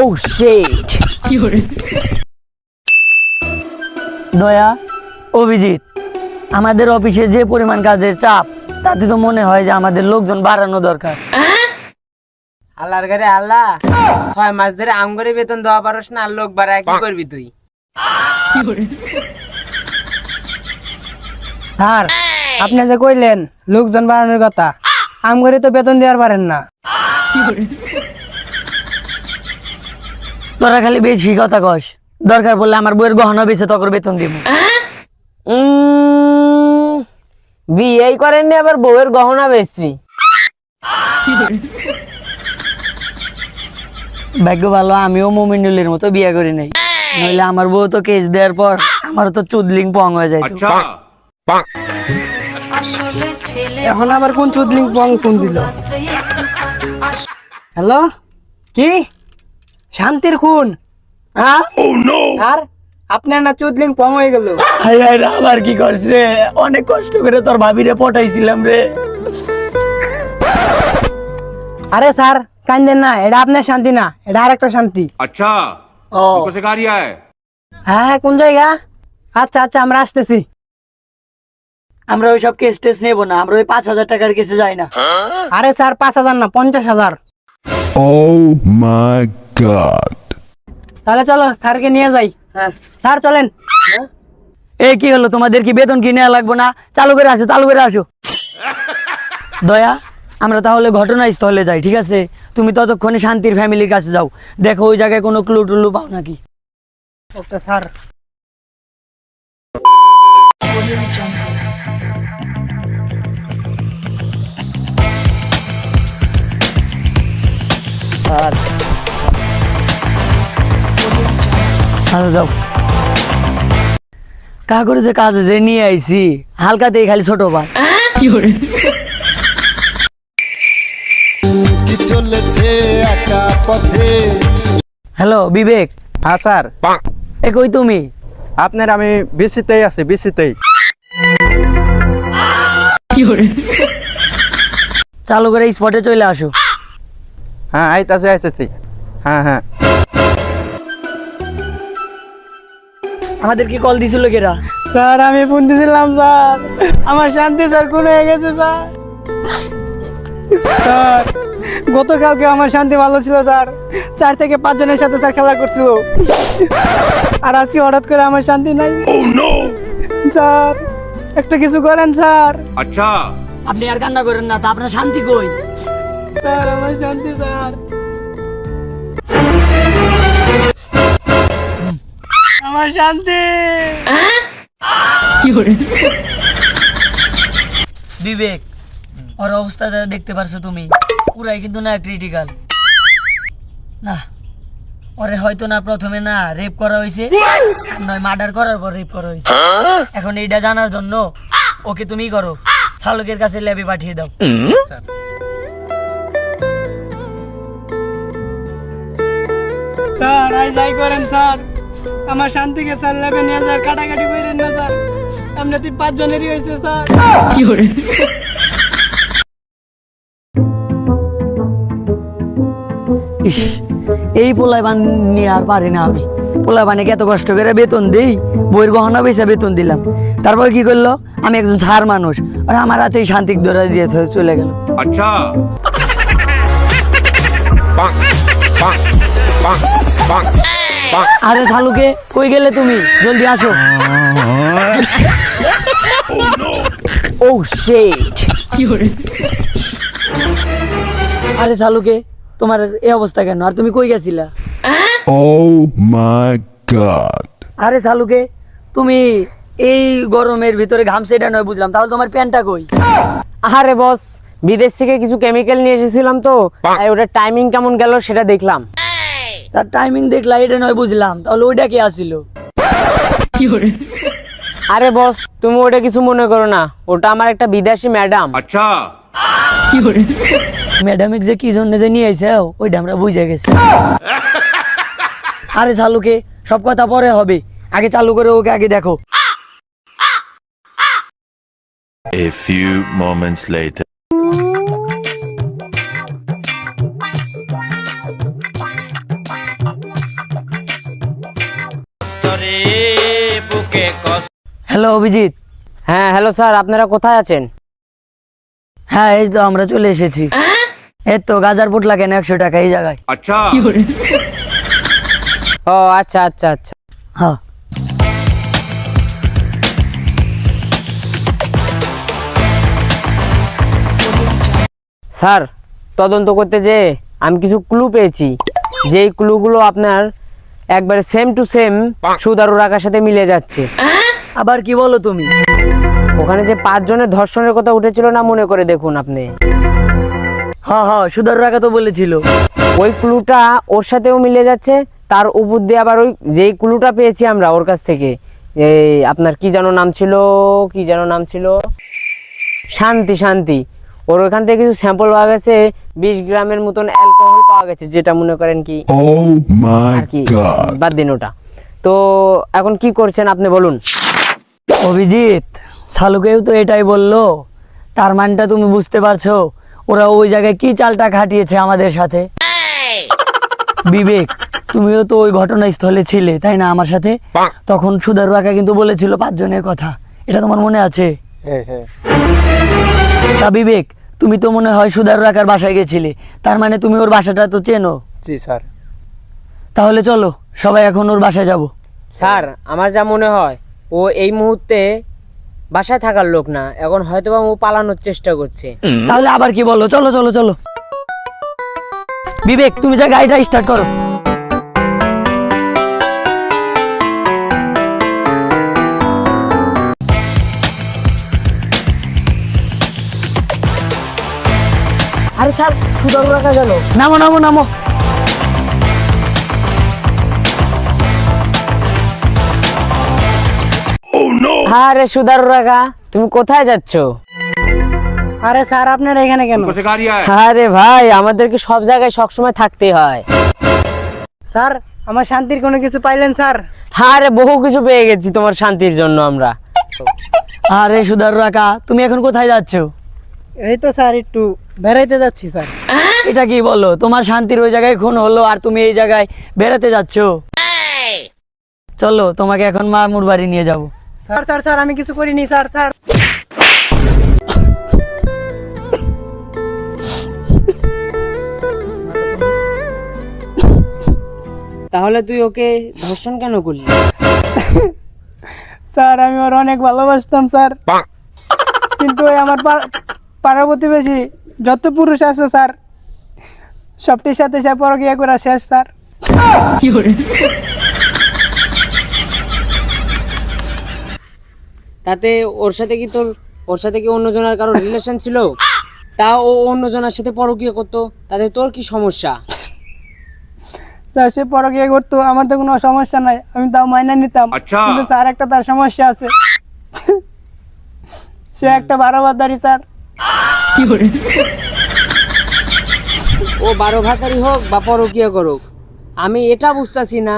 ও শেট দয়া অভিজিৎ আমাদের অফিসে যে পরিমাণ কাজের চাপ তাতে তো মনে হয় যে আমাদের লোকজন বাড়ানো দরকার। আল্লাহর ঘরে আল্লাহ ছয় মাস ধরে আম করে বেতন দেওয়া পারস না আর লোক বাড়ায় কি করবি তুই? স্যার আপনি যে কইলেন লোকজন বাড়ানোর কথা আম করে তো বেতন দেওয়ার পারেন না। তোরা খালি বেশি কথা কস। দরকার পড়লে আমার বইয়ের গহনা বেছে তকর বেতন দিব বিয়েই করেননি আবার বউয়ের গহনা বেচবি। ভাগ্য ভালো আমিও মোমিনুলের মতো বিয়ে করি নাই। নইলে আমার বউ তো কেস দেওয়ার পর আমার তো চুদলিং পং হয়ে যায় আচ্ছা। এখন আবার কোন চুদলিং পং ফোন দিল? হ্যালো? কি? শান্তির খুন হ্যাঁ? স্যার আপনার না চুদলিং পং হয়ে গেল। আবার কি করছ রে? অনেক কষ্ট করে তোর ভাবিরে পটাইছিলাম রে। আরে স্যার কান্দেন না এটা আপনার শান্তি না এটা আর একটা শান্তি। আচ্ছা হ্যাঁ হ্যাঁ কোন জায়গা? আচ্ছা আচ্ছা আমরা আসতেছি। আমরা ওই সব কেস টেস নেব না আমরা ওই পাঁচ হাজার টাকার কেসে যাই না। আরে স্যার পাঁচ হাজার না পঞ্চাশ হাজার। ও মাই god. তাহলে চলো স্যারকে নিয়ে যাই। হ্যাঁ। স্যার চলেন। এই কি হলো? তোমাদের কি বেতন কি নেওয়া লাগবে না? চালু করে আসো চালু করে আসো। দয়া আমরা তাহলে ঘটনাস্থলে যাই ঠিক আছে? তুমি ততক্ষণে শান্তির ফ্যামিলির কাছে যাও। দেখো ওই জায়গায় কোনো ক্লু টুলু পাও নাকি? Okay sir. আচ্ছা যাও। কা করে যে কাজে যে নিয়ে আইছি হালকাতেই খালি ছোট বা কি চলেছে একা পথে? হ্যালো বিবেক। হ্যাঁ স্যার। এ কই তুমি? আপনার আমি বিসিতেই আছি বিসিতেই। চালু করে স্পটে চলে আসো। হ্যাঁ আইতাছি আইতেছি। হ্যাঁ হ্যাঁ। আমাদেরকে কল দিছিল কেরা? স্যার আমি ফোন দিছিলাম স্যার। আমার শান্তি স্যার কোন হয়ে গেছে স্যার। স্যার গতকালকে আমার শান্তি ভালো ছিল স্যার। চার থেকে পাঁচজনের সাথে স্যার খেলা করছিল। আর আজকে হঠাৎ করে আমার শান্তি নাই। oh, স্যার একটা কিছু করেন স্যার। আচ্ছা। আপনি আর কান্না করেন না তা আপনার শান্তি কই? স্যার আমার শান্তি স্যার। বিবেক ওর অবস্থা দেখতে পারছ তুমি পুরাই কিন্তু না ক্রিটিক্যাল না ওরে হয়তো না প্রথমে না রেপ করা হয়েছে নয় মার্ডার করার পর রেপ করা হয়েছে। এখন এইটা জানার জন্য ওকে তুমি করো শালকের কাছে ল্যাবে পাঠিয়ে দাও। স্যার আই যাই করেন স্যার। আমার শান্তিকে স্যার ল্যাবে নিয়ে কাটাকাটি করেন না স্যার। আমরা তিন পাঁচ জনেরই হয়েছে স্যার। কি করে ইস এই পোলায় বান নিয়ে আর পারি না আমি। পোলা বানিকে এত কষ্ট করে বেতন দিই? বইয়ের গহনা বেসা বেতন দিলাম। তারপর কি করল? আমি একজন ছাড় মানুষ। আর আমার হাতেই শান্তিক দরা দিয়ে চলে গেল। আচ্ছা। বাহ বাহ বাহ বাহ। আরে শালুকে কই গেলে তুমি? জলদি আসো। ও শেট আরে শালুকে তোমার এই অবস্থা কেন? আর তুমি কই গেছিলা? Oh my god. আরে শালুকে তুমি এই গরমের ভিতরে ঘামছেটা নয় বুঝলাম। তাহলে তোমার প্যান্টটা কই? আরে বস বিদেশ থেকে কিছু কেমিক্যাল নিয়ে এসেছিলাম তো ওটার টাইমিং কেমন গেল সেটা দেখলাম। তার টাইমিং দেখলা এটা নয় বুঝলাম। তাহলে ওইটা কে আসিল? আরে বস তুমি ওটা কিছু মনে করো না। ওটা আমার একটা বিদেশি ম্যাডাম আচ্ছা। ম্যাডাম যে কি জন্য যে নিয়ে আইছে ওইটা আমরা বুঝে গেছি। আরে চালুকে সব কথা পরে হবে। আগে চালু করে ওকে আগে দেখো। A few moments later. Abhijit. হ্যাঁ হ্যালো স্যার আপনারা কোথায় আছেন? হ্যাঁ এই তো আমরা চলে এসেছি। এই তো গাজার পুট লাগেন একশো টাকা এই জায়গায়? ও আচ্ছা আচ্ছা আচ্ছা। হ্যাঁ। স্যার তদন্ত করতে যে আমি কিছু ক্লু পেয়েছি। যেই ক্লুগুলো আপনার একবারে সেম টু সেম সুদারুর রাখার সাথে মিলে যাচ্ছে। আবার কি বলো তুমি? ওখানে যে পাঁচজনের ধর্ষণের কথা উঠেছিল না মনে করে দেখুন আপনি। হ্যাঁ হ্যাঁ সুদার রাখা তো বলেছিল। ওই ক্লুটা ওর সাথেও মিলে যাচ্ছে তার উপর দিয়ে আবার ওই যেই ক্লুটা পেয়েছি আমরা ওর কাছ থেকে এই আপনার কি যেন নাম ছিল কি যেন নাম ছিল? শান্তি শান্তি। ওর ওখান থেকে কিছু স্যাম্পল পাওয়া গেছে বিশ গ্রামের মতন অ্যালকোহল পাওয়া গেছে যেটা মনে করেন কি? Oh আর কি বাদ দিন ওটা। তো এখন কি করছেন আপনি বলুন? অভিজিৎ শালুকেও তো এটাই বলল। তার মানটা তুমি বুঝতে পারছ ওরা ওই জায়গায় কি চালটা খাটিয়েছে আমাদের সাথে। বিবেক তুমিও তো ওই ঘটনাস্থলে ছিলে তাই না আমার সাথে? তখন সুদারু কাকা কিন্তু বলেছিল পাঁচজনের কথা এটা তোমার মনে আছে? হ্যাঁ হ্যাঁ। তা বিবেক তুমি তো মনে হয় সুদারু কাকার বাসায় গেছিলে তার মানে তুমি ওর বাসাটা তো চেনো? জি স্যার। তাহলে চলো সবাই এখন ওর বাসায় যাব। স্যার আমার যা মনে হয় ও এই মুহূর্তে বাসায় থাকার লোক না। এখন হয়তোবা ও পালানোর চেষ্টা করছে। তাহলে আবার কি বলো? চলো চলো চলো। বিবেক তুমি যা গাড়িটা স্টার্ট করো। আরে স্যার সুদারু রাখা গেল। নামো নামো নামো। আরে সুদারু রাগা তুমি কোথায় যাচ্ছ? আরে স্যার আপনারা এখানে কেন? আরে ভাই আমাদেরকে সব জায়গায় সবসময় থাকতে হয়। স্যার আমার শান্তির কোনো কিছু পাইলেন স্যার? আরে বহু কিছু পেয়ে গেছি তোমার শান্তির জন্য আমরা। আরে সুদারু রাখা তুমি এখন কোথায় যাচ্ছ? এই তো স্যার একটু বেড়াইতে যাচ্ছি স্যার। এটা কি বলো তোমার শান্তির ওই জায়গায় খুন হলো আর তুমি এই জায়গায় বেড়াতে যাচ্ছ? চলো তোমাকে এখন মামুর বাড়ি নিয়ে যাব। স্যার স্যার স্যার আমি কিছু করিনি স্যার স্যার। তাহলে তুই ওকে ধর্ষণ কেন করলি? স্যার আমি ওর অনেক ভালোবাসতাম স্যার। কিন্তু ওই আমার পাড়া প্রতিবেশী যত পুরুষ আছে স্যার সবটির সাথে সে পরকিয়া করা শেষ স্যার। তাতে ওর সাথে কি তোর ওর সাথে কি অন্যজনের কারও রিলেশন ছিল? তা ও অন্যজনের সাথে পরকীয় করতো তাতে তোর কি সমস্যা? সে পরকিয়া করতো আমার তো কোনো সমস্যা নাই আমি তাও মাইনা নিতাম। কিন্তু স্যার একটা তার সমস্যা আছে। সে একটা বারোবারদারি স্যার। কি করে ও বারো ভাতারি হোক বা পরকীয় করুক আমি এটা বুঝতাছি না।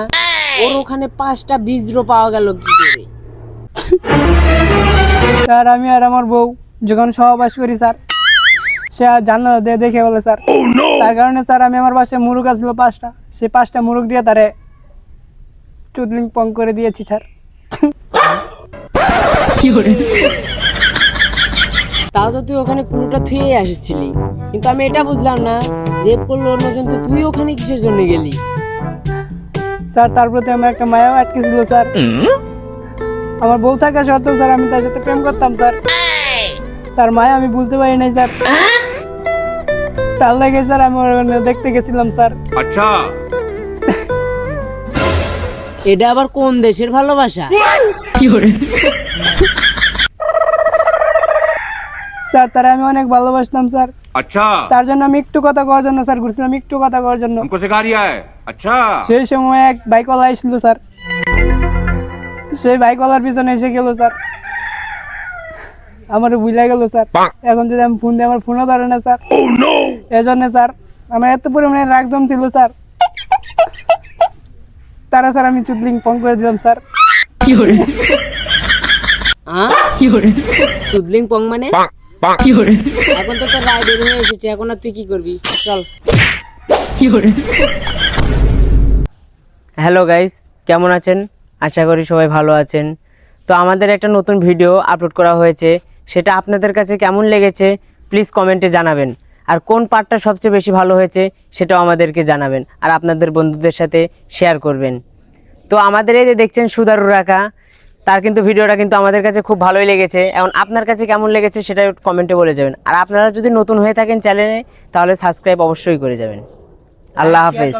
ওর ওখানে পাঁচটা বীজরো পাওয়া গেল কি? স্যার আমি আর আমার বউ যখন সহবাস করি স্যার সে আর জানলা দিয়ে দেখে বলে স্যার। তার কারণে স্যার আমি আমার বাসায় মুরুগ আসছিল পাঁচটা। সে পাঁচটা মুরুগ দিয়ে তারে চুদলিং পং করে দিয়েছি স্যার। তাও তো তুই ওখানে কোনোটা থুয়ে এসেছিলি কিন্তু আমি এটা বুঝলাম না রেপ করল অন্যজন তো তুই ওখানে কিসের জন্য গেলি? স্যার তার প্রতি আমার একটা মায়াও আটকে ছিল স্যার আমার বউ থাকা সত্ত্বেও স্যার আমি তার সাথে প্রেম করতাম স্যার। তার মায়া আমি ভুলতে পারি নাই স্যার। তার লাগে স্যার আমি দেখতে গেছিলাম স্যার। এটা আবার কোন দেশের ভালোবাসা? স্যার তারা আমি অনেক ভালোবাসতাম স্যার। আচ্ছা। তার জন্য আমি একটু কথা কওয়ার জন্য স্যার ঘুরছিলাম একটু কথা কওয়ার জন্য। সেই সময় এক বাইকওয়ালা আসছিল স্যার। সেই বাইকওয়ালার পিছনে এসে গেল স্যার। আমার ভুলে গেল স্যার। এখন যদি আমি ফোন দিই আমার ফোনও ধরে না স্যার। এজন্য স্যার আমার এত পরিমাণে রাগ জমছিল স্যার। তারা স্যার আমি চুদলিং পং করে দিলাম স্যার। তুদলিং পং মানে? এখন তো তোর রায় বের হয়ে এসেছে এখন আর তুই কি করবি? চল। হ্যালো গাইস কেমন আছেন? আশা করি সবাই ভালো আছেন। তো আমাদের একটা নতুন ভিডিও আপলোড করা হয়েছে। সেটা আপনাদের কাছে কেমন লেগেছে প্লিজ কমেন্টে জানাবেন। আর কোন পার্টটা সবচেয়ে বেশি ভালো হয়েছে সেটাও আমাদেরকে জানাবেন। আর আপনাদের বন্ধুদের সাথে শেয়ার করবেন। তো আমাদের এই যে দেখছেন সুদারু রাখা তার কিন্তু ভিডিওটা কিন্তু আমাদের কাছে খুব ভালোই লেগেছে। এখন আপনার কাছে কেমন লেগেছে সেটা কমেন্টে বলে যাবেন। আর আপনারা যদি নতুন হয়ে থাকেন চ্যানেলে তাহলে সাবস্ক্রাইব অবশ্যই করে যাবেন। আল্লাহ হাফেজ।